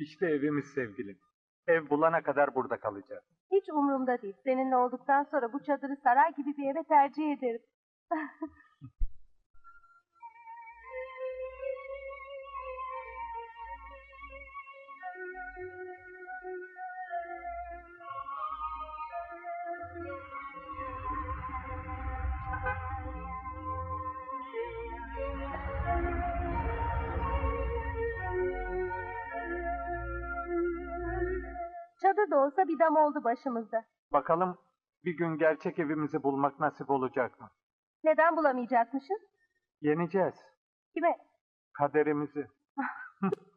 İşte evimiz sevgilim. Ev bulana kadar burada kalacağız. Hiç umurumda değil. Seninle olduktan sonra bu çadırı saray gibi bir eve tercih ederim. da olsa bir dam oldu başımızda. Bakalım bir gün gerçek evimizi bulmak nasip olacak mı? Neden bulamayacakmışız? Yeneceğiz. Kime? Kaderimizi.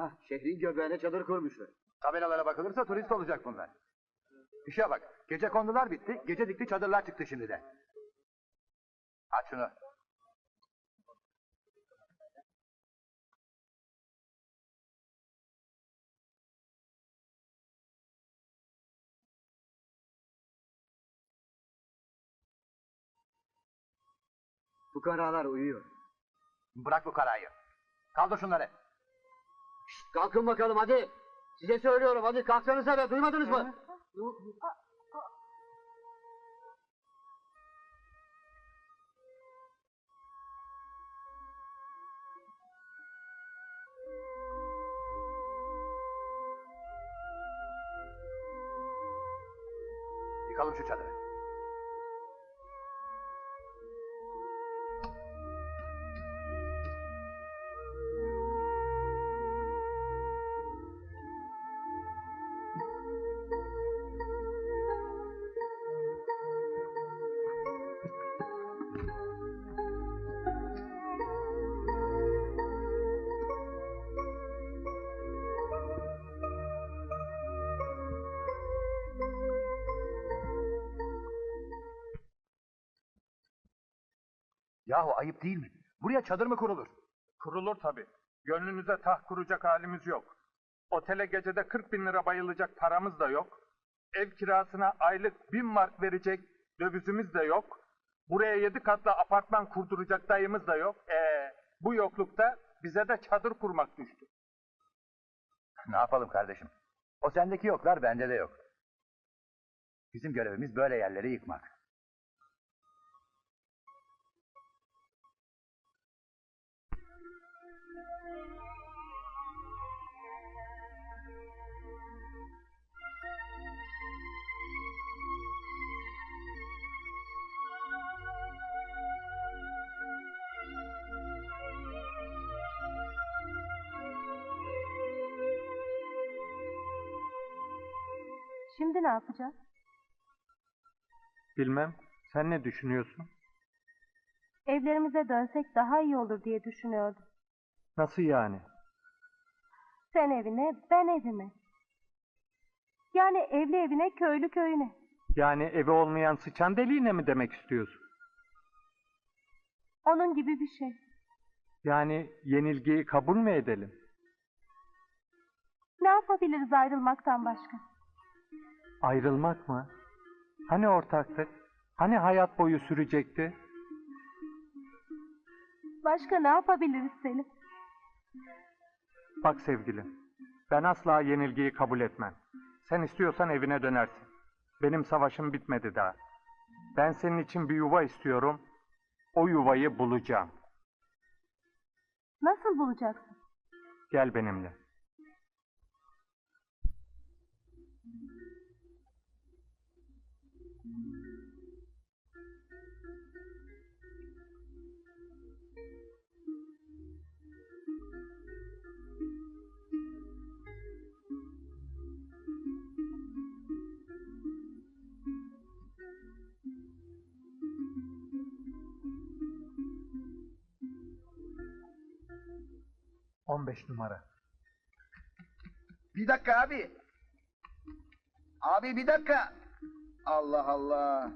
Ah, şehrin göbeğine çadır kurmuşlar. Tabelalara bakılırsa turist olacak bunlar. İşe bak. Gece kondular bitti. Gece dikti çadırlar çıktı şimdi de. Aç şunu. Fukaralar uyuyor. Bırak bu karayı. Kaldır şunları. Şşt, kalkın bakalım hadi. Size söylüyorum hadi kalksanıza be duymadınız mı? Yıkalım şu çadırı. Yahu ayıp değil mi? Buraya çadır mı kurulur? Kurulur tabii. Gönlünüze taht kuracak halimiz yok. Otele gecede 40 bin lira bayılacak paramız da yok. Ev kirasına aylık bin mark verecek dövizimiz de yok. Buraya yedi katlı apartman kurduracak dayımız da yok. Ee, bu yoklukta bize de çadır kurmak düştü. Ne yapalım kardeşim? O sendeki yoklar bende de yok. Bizim görevimiz böyle yerleri yıkmak. Şimdi ne yapacağız? Bilmem. Sen ne düşünüyorsun? Evlerimize dönsek daha iyi olur diye düşünüyordum. Nasıl yani? Sen evine, ben evime. Yani evli evine, köylü köyüne. Yani evi olmayan sıçan deliğine mi demek istiyorsun? Onun gibi bir şey. Yani yenilgiyi kabul mü edelim? Ne yapabiliriz ayrılmaktan başka? Ayrılmak mı? Hani ortaktık? Hani hayat boyu sürecekti? Başka ne yapabiliriz Selim? Bak sevgilim, ben asla yenilgiyi kabul etmem. Sen istiyorsan evine dönersin. Benim savaşım bitmedi daha. Ben senin için bir yuva istiyorum. O yuvayı bulacağım. Nasıl bulacaksın? Gel benimle. 15 numara. Bir dakika abi. Abi bir dakika. Allah Allah.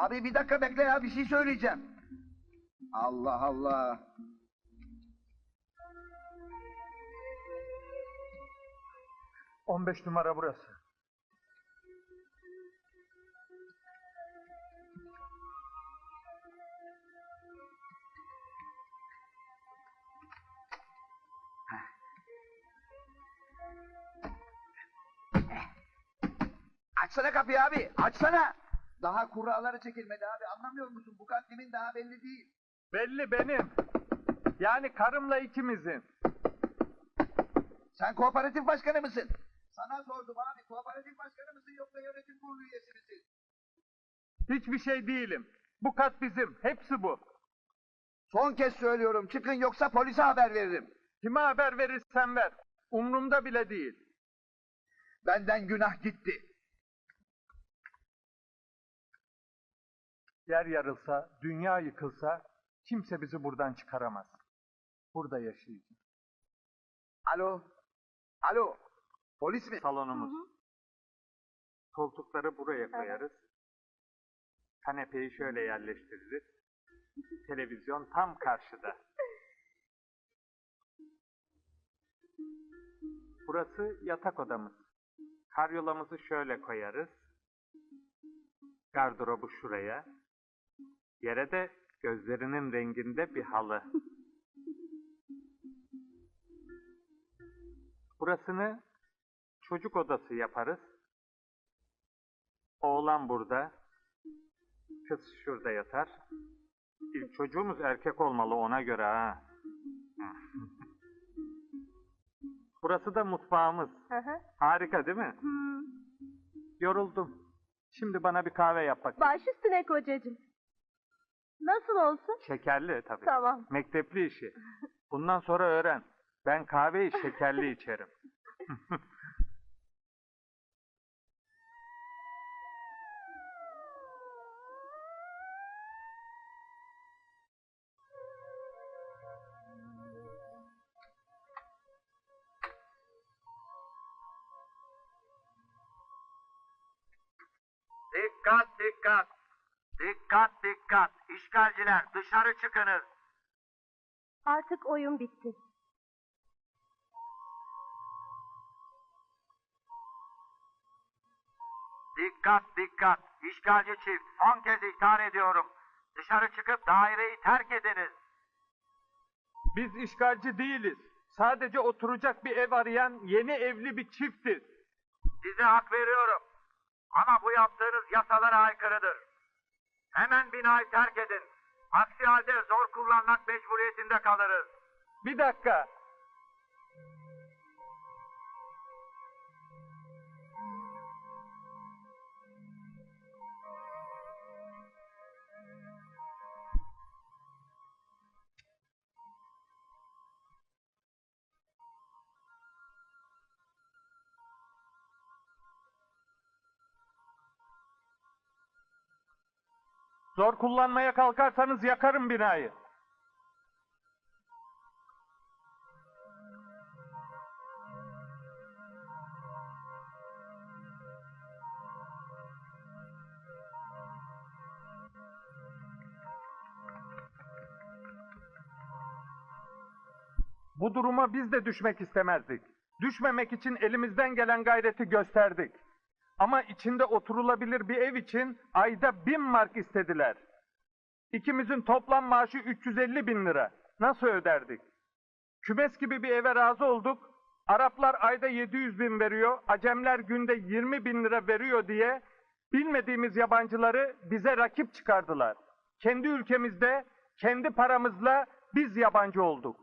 Abi bir dakika bekle ya bir şey söyleyeceğim. Allah Allah. On beş numara burası. Açsana kapıyı abi açsana. Daha kuralları çekilmedi abi anlamıyor musun? Bu kat kimin daha belli değil. Belli benim. Yani karımla ikimizin. Sen kooperatif başkanı mısın? Sana sordum abi kooperatif başkanı mısın yoksa yönetim kurulu üyesi misin? Hiçbir şey değilim. Bu kat bizim. Hepsi bu. Son kez söylüyorum çıkın yoksa polise haber veririm. Kime haber verirsen ver. Umrumda bile değil. Benden günah gitti. Yer yarılsa, dünya yıkılsa kimse bizi buradan çıkaramaz. Burada yaşayacağız. Alo. Alo. Polis mi? Salonumuz. Koltukları buraya koyarız. Kanepeyi şöyle yerleştiririz. Televizyon tam karşıda. Burası yatak odamız. Karyolamızı şöyle koyarız. Gardırobu şuraya. Yere de gözlerinin renginde bir halı. Burasını çocuk odası yaparız. Oğlan burada. Kız şurada yatar. İlk çocuğumuz erkek olmalı ona göre ha. Burası da mutfağımız. Hı hı. Harika değil mi? Yoruldum. Şimdi bana bir kahve yap bakayım. Baş üstüne kocacığım. Nasıl olsun? Şekerli tabii. Tamam. Mektepli işi. Bundan sonra öğren. Ben kahveyi şekerli içerim. Dikkat dikkat. İşgalciler dışarı çıkınız. Artık oyun bitti. Dikkat dikkat. İşgalci çift son kez ihtar ediyorum. Dışarı çıkıp daireyi terk ediniz. Biz işgalci değiliz. Sadece oturacak bir ev arayan yeni evli bir çiftiz. Size hak veriyorum. Ama bu yaptığınız yasalara aykırıdır. Hemen binayı terk edin. Aksi halde zor kullanmak mecburiyetinde kalırız. Bir dakika. Zor kullanmaya kalkarsanız yakarım binayı. Bu duruma biz de düşmek istemezdik. Düşmemek için elimizden gelen gayreti gösterdik. Ama içinde oturulabilir bir ev için ayda bin mark istediler. İkimizin toplam maaşı 350 bin lira. Nasıl öderdik? Kümes gibi bir eve razı olduk. Araplar ayda 700 bin veriyor, Acemler günde 20 bin lira veriyor diye bilmediğimiz yabancıları bize rakip çıkardılar. Kendi ülkemizde, kendi paramızla biz yabancı olduk.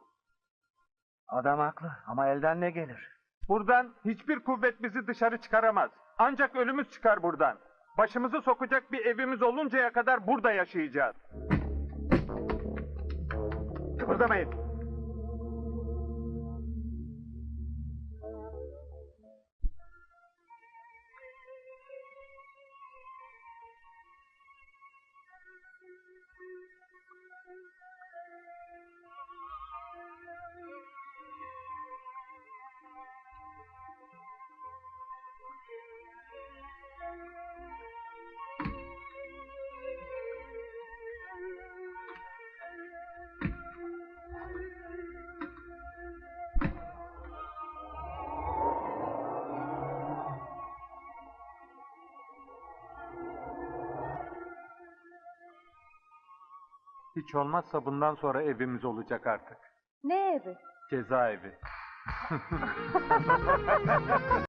Adam haklı ama elden ne gelir? Buradan hiçbir kuvvet bizi dışarı çıkaramaz. Ancak ölümüz çıkar buradan. Başımızı sokacak bir evimiz oluncaya kadar burada yaşayacağız. Kıpırdamayın. Hiç olmazsa bundan sonra evimiz olacak artık. Ne evi? Cezaevi.